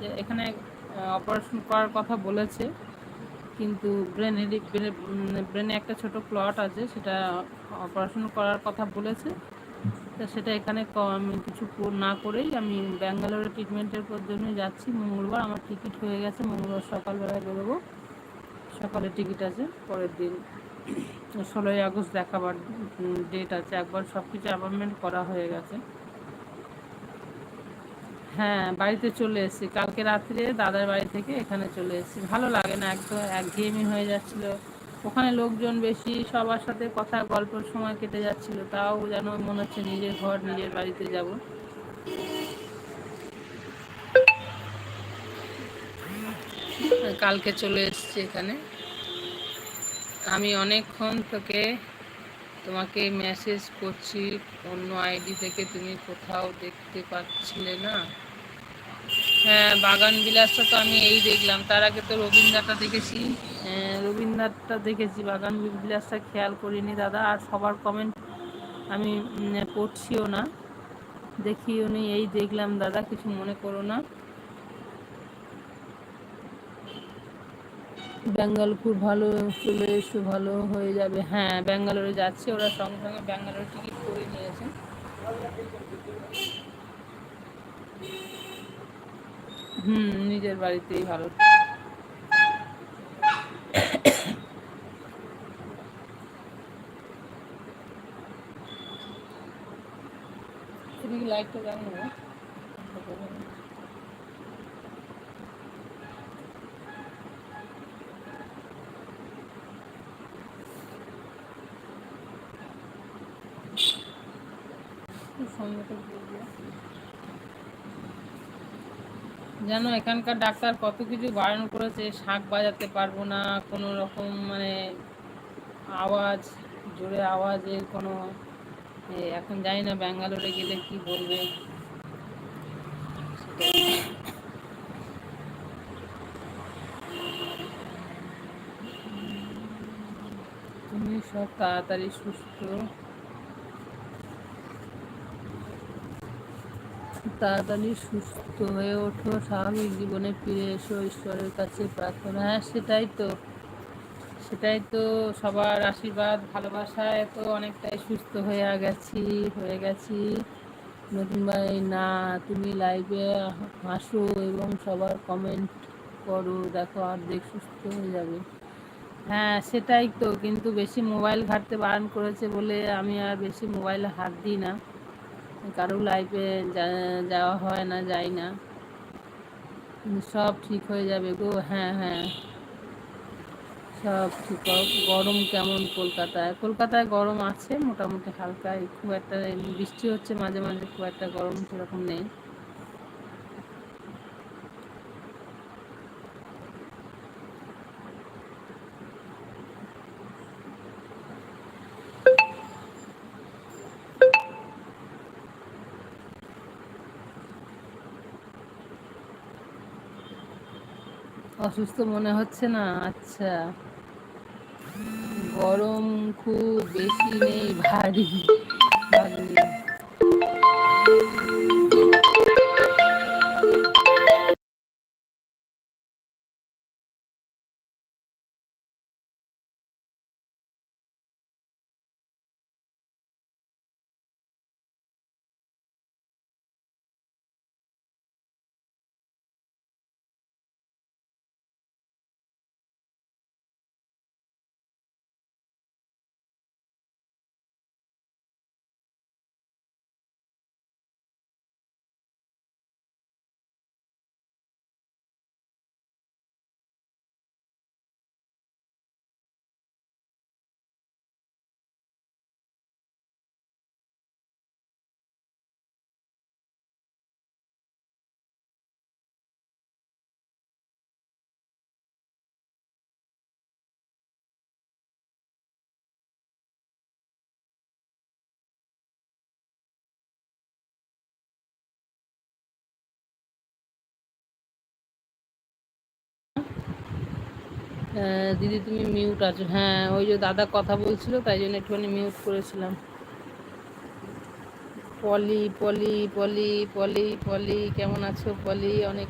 যে এখানে অপারেশন করার কথা বলেছে, কিন্তু ব্রেনে ব্রেনে একটা ছোট ক্লট আছে, সেটা অপারেশন করার কথা বলেছে। তা সেটা এখানে আমি কিছু না করেই আমি ব্যাঙ্গালোরে ট্রিটমেন্টের পর জন্য যাচ্ছি। মঙ্গলবার আমার টিকিট হয়ে গেছে, মঙ্গলবার সকালবেলায় বেরোবো। সকালে টিকিট আছে, পরের দিন ষোলোই আগস্ট দেখাবার ডেট আছে। একবার সব কিছু অ্যাপয়েন্টমেন্ট করা হয়ে গেছে। হ্যাঁ বাড়িতে চলে এসেছি। কালকে রাত্রে দাদার বাড়ি থেকে এখানে চলে এসেছি। ভালো লাগে না একদম একঘেয়েমি হয়ে যাচ্ছিল। ওখানে লোকজন বেশি, সবার সাথে কথা, গল্পের সময় কেটে যাচ্ছিল। তাও যেন মনে হচ্ছে নিজের ঘর, নিজের বাড়িতে যাব। কালকে চলে এসেছি এখানে। আমি অনেকক্ষণ তোকে তোমাকে মেসেজ করছি অন্য আইডি থেকে তুমি কোথাও দেখতে পাচ্ছিলে না? হ্যাঁ বাগান বিলাসটা তো আমি এই দেখলাম। তার আগে তো রবীন্দ্রটা দেখেছি। হ্যাঁ, রবীন্দ্রটা দেখেছি। বাগান বিলাসটা খেয়াল করিনি দাদা আর সবার কমেন্ট আমি পড়ছিও না। দেখিও নি এই দেখলাম দাদা কিছু মনে করো না। বেঙ্গল খুব ভালো, চলে এসো, ভালো হয়ে যাবে। হ্যাঁ ব্যাঙ্গালোরে যাচ্ছে। ওরা সঙ্গে সঙ্গে ব্যাঙ্গালোর টিকিট করে নিয়েছে। হুম, নিজের বাড়িতেই ভালো। লাইটটা জানো? জানো, এখানকার ডাক্তার কত কিছু বারণ করেছে শাঁখ বাজাতে পারব না, কোনো রকম মানে আওয়াজ, জোরে আওয়াজের কোনো এখন জানি না ব্যাঙ্গালোরে গেলে কি বলবে। তুমি সব তাড়াতাড়ি সুস্থ। তাড়াতাড়ি সুস্থ হয়ে ওঠো, স্বাভাবিক জীবনে ফিরে এসো, ঈশ্বরের কাছে প্রার্থনা। হ্যাঁ সেটাই তো সেটাই তো সবার আশীর্বাদ, ভালোবাসায় তো অনেকটাই সুস্থ হয়ে গেছি হয়ে গেছি। নতুন ভাই, না, তুমি লাইভে হাসো এবং সবার কমেন্ট করো, দেখো অর্ধেক সুস্থ হয়ে যাবে। হ্যাঁ সেটাই তো, কিন্তু বেশি মোবাইল ঘাটতে বারণ করেছে বলে আমি আর বেশি মোবাইলে হাত দিই না। কারও লাইফে যাওয়া হয় না, যাই না। সব ঠিক হয়ে যাবে গো হ্যাঁ হ্যাঁ। সব ঠিক গরম কেমন কলকাতায়? কলকাতায় গরম আছে, মোটামুটি হালকা খুব একটা বৃষ্টি হচ্ছে, মাঝে মাঝে খুব একটা গরম সেরকম নেই। অসুস্থ মনে হচ্ছে না? আচ্ছা। গরম খুব বেশি নেই ভারী। দিদি তুমি মিউট আছো। হ্যাঁ ওই যে দাদা কথা বলছিল, তাই জন্য একটুখানি মিউট করেছিলাম। পলি পলি পলি পলি পলি, কেমন আছো? পলি, অনেক